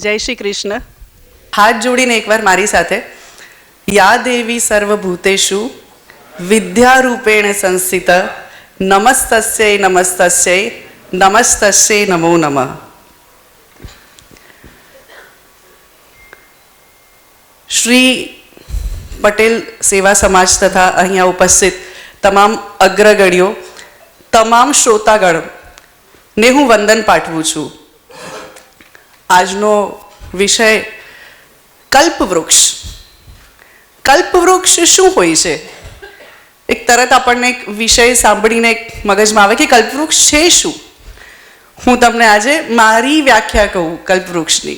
જય શ્રી કૃષ્ણ. હાથ જોડીને એકવાર મારી સાથે, યા દેવી સર્વભૂતેશુ, વિદ્યારૂપેણ સંસ્થિત નમસ્તસ્યૈ નમસ્તસ્યૈ નમસ્તસ્ય નમો નમઃ. શ્રી પટેલ સેવા સમાજ તથા અહીંયા ઉપસ્થિત તમામ અગ્રગણ્યો, તમામ શ્રોતાગણ, ને હું વંદન પાઠવું છું. આજનો વિષય કલ્પવૃક્ષ. કલ્પવૃક્ષ શું હોય છે? એક તરત આપણને એક વિષય સાંભળીને એક મગજમાં આવે કે કલ્પવૃક્ષ છે શું? હું તમને આજે મારી વ્યાખ્યા કહું કલ્પવૃક્ષની.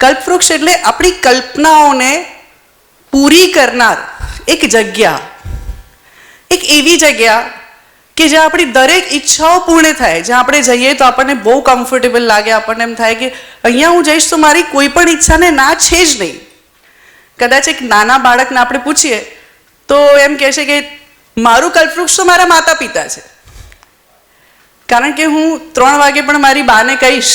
કલ્પવૃક્ષ એટલે આપણી કલ્પનાઓને પૂરી કરનાર એક જગ્યા. એક એવી જગ્યા કે જ્યાં આપણી દરેક ઈચ્છાઓ પૂર્ણ થાય. જ્યાં આપણે જઈએ તો આપણને બહુ કમ્ફર્ટેબલ લાગે, આપણને એમ થાય કે અહીંયા હું જઈશ તો મારી કોઈ પણ ઈચ્છાને ના છે જ નહીં. કદાચ એક નાના બાળકને આપણે પૂછીએ, તો એમ કહેશે કે મારું કલ્પવૃક્ષ તો મારા માતા પિતા છે. કારણ કે હું ત્રણ વાગે પણ મારી બાને કહીશ,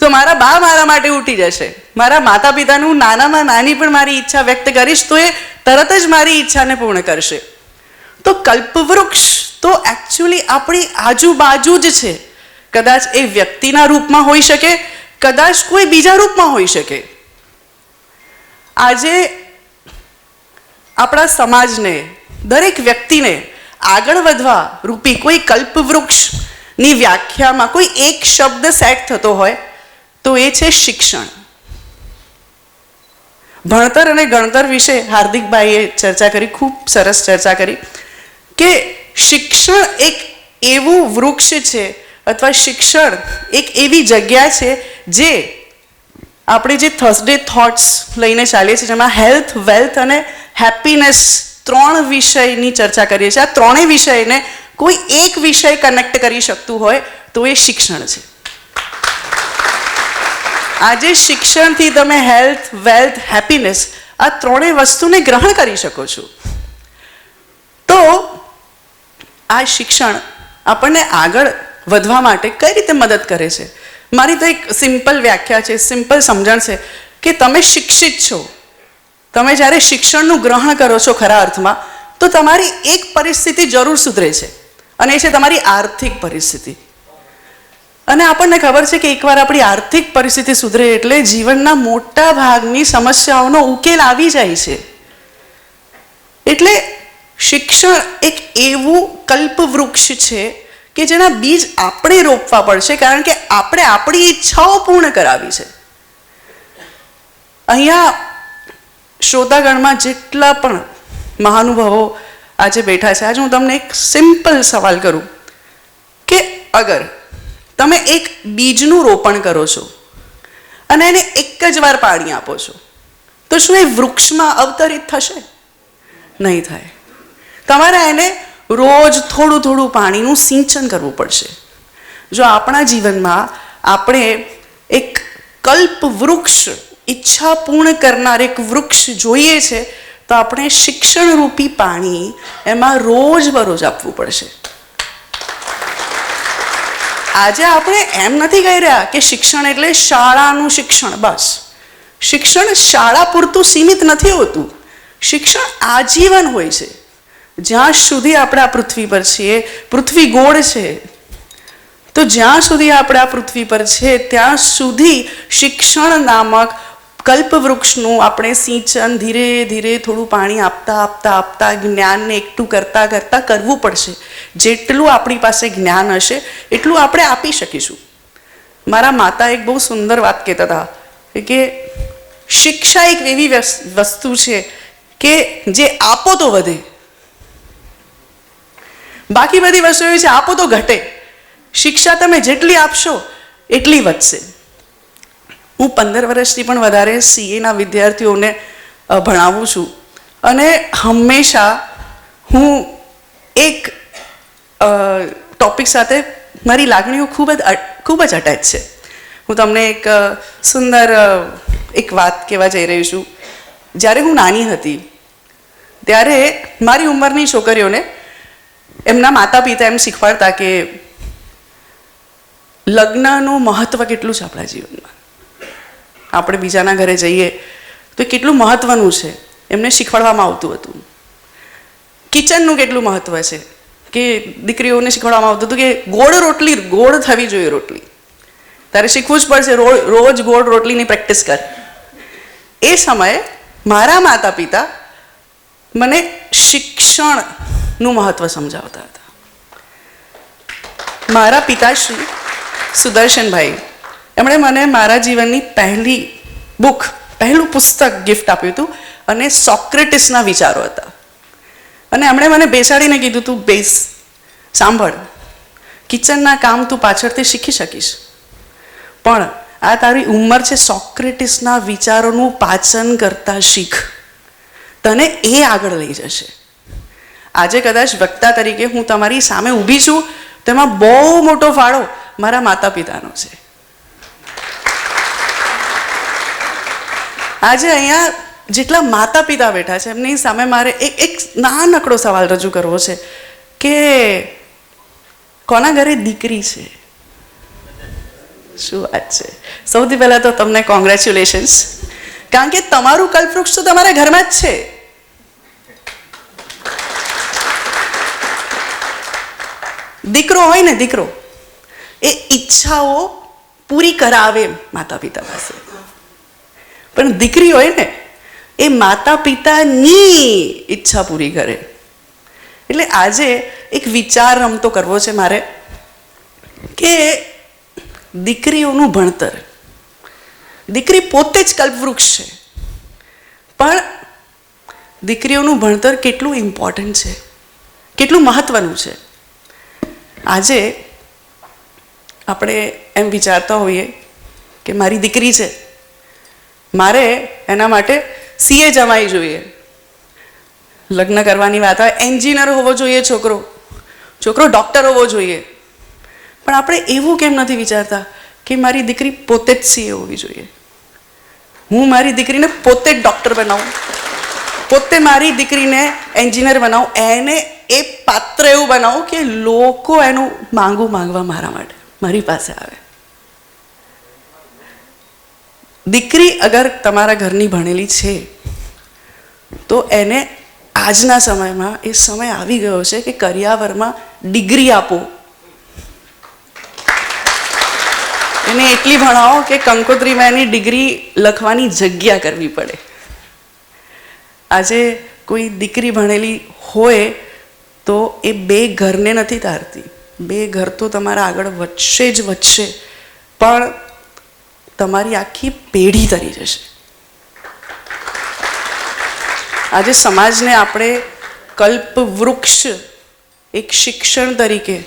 તો મારા બા મારા માટે ઉઠી જશે. મારા માતા પિતાનું નાનામાં નાની પણ મારી ઈચ્છા વ્યક્ત કરીશ, તો એ તરત જ મારી ઈચ્છાને પૂર્ણ કરશે. તો કલ્પવૃક્ષ તો એકચ્યુઅલી આપણી આજુબાજુ જ છે. કદાચ એ વ્યક્તિના રૂપમાં હોઈ શકે, કદાચ કોઈ બીજા રૂપમાં હોઈ શકે. આજે આપણા સમાજને, દરેક વ્યક્તિને આગળ વધવા રૂપી કોઈ કલ્પવૃક્ષની વ્યાખ્યામાં કોઈ એક શબ્દ સેટ થતો હોય, તો એ છે શિક્ષણ. ભણતર અને ગણતર વિશે હાર્દિકભાઈએ ચર્ચા કરી, ખૂબ સરસ ચર્ચા કરી. કે શિક્ષણ એક એવું વૃક્ષ છે અથવા શિક્ષણ એક એવી જગ્યા છે જે આપણે જે થર્સડે થોટ્સ લઈને ચાલીએ છીએ, જેમાં હેલ્થ વેલ્થ અને હેપીનેસ ત્રણ વિષયની ચર્ચા કરીએ છીએ. આ ત્રણેય વિષયને કોઈ એક વિષય કનેક્ટ કરી શકતું હોય તો એ શિક્ષણ છે. આજે શિક્ષણથી તમે હેલ્થ વેલ્થ હેપીનેસ આ ત્રણેય વસ્તુને ગ્રહણ કરી શકો છો. તો આ શિક્ષણ આપણને આગળ વધવા માટે કઈ રીતે મદદ કરે છે? મારી તો એક સિમ્પલ વ્યાખ્યા છે સિમ્પલ સમજણ છે કે તમે શિક્ષિત છો. તમે જ્યારે શિક્ષણનું ગ્રહણ કરો છો ખરા અર્થમાં, તો તમારી એક પરિસ્થિતિ જરૂર સુધરે છે અને એ છે તમારી આર્થિક પરિસ્થિતિ. અને આપણને ખબર છે કે એકવાર આપણી આર્થિક પરિસ્થિતિ સુધરે એટલે જીવનના મોટા ભાગની સમસ્યાઓનો ઉકેલ આવી જાય છે. એટલે શિક્ષણ એક એવું કલ્પવૃક્ષ છે કે જેના બીજ આપણે રોપવા પડશે, કારણ કે આપણે આપણી ઈચ્છાઓ પૂર્ણ કરાવી છે. અહીંયા શ્રોતાગણમાં જેટલા પણ મહાનુભાવો આજે બેઠા છે, આજે હું તમને એક સિમ્પલ સવાલ કરું કે અગર તમે એક બીજનું રોપણ કરો છો અને એને એક જ વાર પાણી આપો છો, તો શું એ વૃક્ષમાં અવતરિત થશે? નહીં થાય. તમારે એને રોજ થોડું થોડું પાણીનું સિંચન કરવું પડશે. જો આપણા જીવનમાં આપણે એક કલ્પ વૃક્ષ, ઈચ્છા પૂર્ણ કરનાર એક વૃક્ષ જોઈએ છે, તો આપણે શિક્ષણ રૂપી પાણી એમાં રોજ બરોજ આપવું પડશે. આજે આપણે એમ નથી કહી રહ્યા કે શિક્ષણ એટલે શાળાનું શિક્ષણ, બસ. શિક્ષણ શાળા પૂરતું સીમિત નથી હોતું. શિક્ષણ આજીવન હોય છે. જ્યાં સુધી આપણે આ પૃથ્વી પર છીએ પૃથ્વી ગોળ છે, તો જ્યાં સુધી આપણે આ પૃથ્વી પર છે, ત્યાં સુધી શિક્ષણ નામક કલ્પવૃક્ષનું આપણે સિંચન ધીરે ધીરે થોડું પાણી આપતા આપતા આપતા જ્ઞાનને એકઠું કરતાં કરતાં કરવું પડશે. જેટલું આપણી પાસે જ્ઞાન હશે, એટલું આપણે આપી શકીશું. મારા માતા એક બહુ સુંદર વાત કહેતા હતા, કે શિક્ષા એક એવી વસ- વસ્તુ છે કે જે આપો તો વધે. બાકી બધી વસ્તુ એવી છે, આપો તો ઘટે. શિક્ષા તમે જેટલી આપશો, એટલી વધશે. હું પંદર વર્ષથી પણ વધારે સીએના વિદ્યાર્થીઓને ભણાવું છું. અને હંમેશા હું એક ટોપિક સાથે મારી લાગણીઓ ખૂબ જ ખૂબ જ અટેચ છે. હું તમને એક સુંદર એક વાત કહેવા જઈ રહી છું. જ્યારે હું નાની હતી, ત્યારે મારી ઉંમરની છોકરીઓને એમના માતા પિતા એમ શીખવાડતા કે લગ્નનું મહત્ત્વ કેટલું છે આપણા જીવનમાં? આપણે બીજાના ઘરે જઈએ તો કેટલું મહત્ત્વનું છે? એમને શીખવાડવામાં આવતું હતું. કિચનનું કેટલું મહત્ત્વ છે? કે દીકરીઓને શીખવાડવામાં આવતું હતું કે ગોળ રોટલી, ગોળ થવી જોઈએ રોટલી. તારે શીખવું જ પડશે રોજ ગોળ રોટલીની પ્રેક્ટિસ કર. એ સમયે મારા માતા પિતા મને શિક્ષણનું મહત્ત્વ સમજાવતા હતા. મારા પિતાશ્રી સુદર્શનભાઈ, એમણે મને મારા જીવનની પહેલી બુક, પહેલું પુસ્તક ગિફ્ટ આપ્યું હતું અને સોક્રેટિસના વિચારો હતા. અને એમણે મને બેસાડીને કીધું તું, બેસ, સાંભળ, કિચનના કામ તું પાછળથી શીખી શકીશ. પણ આ તારી ઉંમર છે સોક્રેટિસના વિચારોનું પાચન કરતા શીખ. તને એ આગળ લઈ જશે. આજે કદાચ વક્તા તરીકે હું તમારી સામે ઊભી છું, તેમાં બહુ મોટો ફાળો મારા માતા પિતાનો છે. આજે અહીંયા જેટલા માતા પિતા બેઠા છે, એમની સામે મારે એક એક નાનકડો સવાલ રજૂ કરવો છે કે કોના ઘરે દીકરી છે? શું વાત છે? સૌથી પહેલાં તો તમને કોંગ્રેચ્યુલેશન્સ કારણ કે તમારું કલ્પવૃક્ષ તો તમારા ઘરમાં જ છે. દીકરો હોય ને દીકરો, એ ઈચ્છાઓ પૂરી કરાવે માતા પિતા પાસે. પણ દીકરી હોય ને, એ માતા પિતાની ઈચ્છા પૂરી કરે. એટલે આજે એક વિચાર રમતો કરવો છે મારે, કે દીકરીઓનું ભણતર, દીકરી પોતે જ કલ્પવૃક્ષ છે, પણ દીકરીઓનું ભણતર કેટલું ઇમ્પોર્ટન્ટ છે, કેટલું મહત્ત્વનું છે. આજે આપણે એમ વિચારતા હોઈએ કે મારી દીકરી છે. મારે એના માટે સીએ જમાઈ જોઈએ. લગ્ન કરવાની વાત આવે, એન્જિનિયર હોવો જોઈએ છોકરો છોકરો ડૉક્ટર હોવો જોઈએ. પણ આપણે એવું કેમ નથી વિચારતા કે મારી દીકરી પોતે જ સીએ હોવી જોઈએ? હું મારી દીકરીને પોતે જ ડૉક્ટર બનાવું. પોતે મારી દીકરીને એન્જિનિયર બનાવું. એને એ પાત્ર એવું બનાવું કે લોકો એનું માંગું માંગવા મારા માટે, મારી પાસે આવે. દીકરી અગર તમારા ઘરની ભણેલી છે, તો એને આજના સમયમાં એ સમય આવી ગયો છે કે કરિયાવરમાં ડિગ્રી આપો. એને એટલી ભણાવો કે કંકોત્રીમાં એની ડિગ્રી લખવાની જગ્યા કરવી પડે. આજે કોઈ દીકરી ભણેલી હોય તો એ બે ઘરને નથી તારતી. બે ઘર તો તમારા આગળ વધશે જ વધશે. પણ તમારી આખી પેઢી તરી જશે. આજે સમાજને આપણે કલ્પ વૃક્ષ એક શિક્ષણ તરીકે,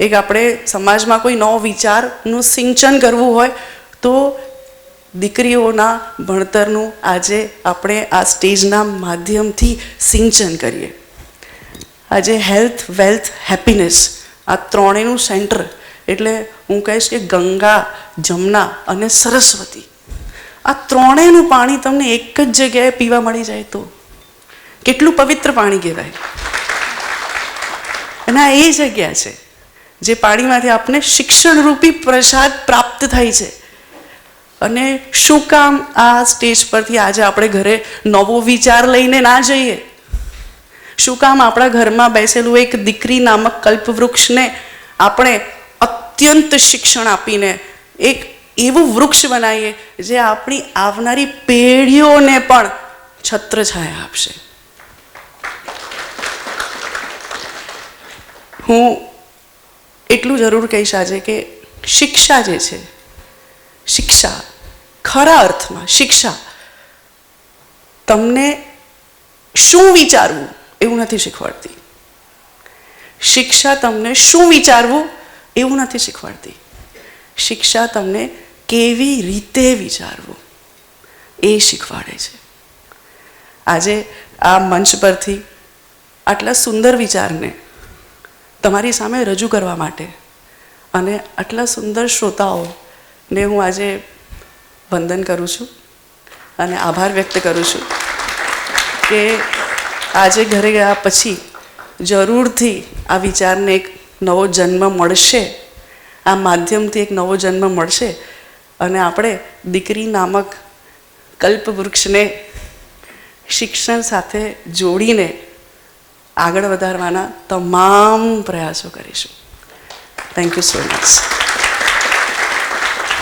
એક આપણે સમાજમાં કોઈ નવો વિચારનું સિંચન કરવું હોય, તો દીકરીઓના ભણતરનું આજે આપણે આ સ્ટેજના માધ્યમથી સિંચન કરીએ. આજે હેલ્થ વેલ્થ હેપીનેસ આ ત્રણેયનું સેન્ટર એટલે હું કહીશ કે ગંગા, જમના અને સરસ્વતી. આ ત્રણેયનું પાણી તમને એક જ જગ્યાએ પીવા મળી જાય તો. કેટલું પવિત્ર પાણી કહેવાય. અને આ એ જગ્યા છે, જે પાણીમાંથી આપને શિક્ષણરૂપી પ્રસાદ પ્રાપ્ત થાય છે. અને શું કામ આ સ્ટેજ પરથી આજે આપણે ઘરે નવો વિચાર લઈને ના જઈએ? શું કામ આપણા ઘરમાં બેસેલું એક દીકરી નામક કલ્પવૃક્ષને આપણે અત્યંત શિક્ષણ આપીને એક એવું વૃક્ષ બનાવીએ જે આપણી આવનારી પેઢીઓને પણ છત્રછાયા આપશે. હું એટલું જરૂર કહીશ આજે કે શિક્ષા જે છે, શિક્ષા ખરા અર્થમાં શિક્ષા તમને શું વિચારવું એવું નથી શીખવાડતી. શિક્ષા તમને શું વિચારવું એવું નથી શીખવાડતી. શિક્ષા તમને કેવી રીતે વિચારવું એ શીખવાડે છે. આજે આ મંચ પરથી આટલા સુંદર વિચારને તમારી સામે રજૂ કરવા માટે અને આટલા સુંદર શ્રોતાઓને હું આજે વંદન કરું છું અને આભાર વ્યક્ત કરું છું કે આજે ઘરે ગયા પછી જરૂરથી આ વિચારને એક નવો જન્મ મળશે. આ માધ્યમથી એક નવો જન્મ મળશે. અને આપણે દીકરી નામક કલ્પવૃક્ષને શિક્ષણ સાથે જોડીને આગળ વધારવાના તમામ પ્રયાસો કરીશું. Thank you so much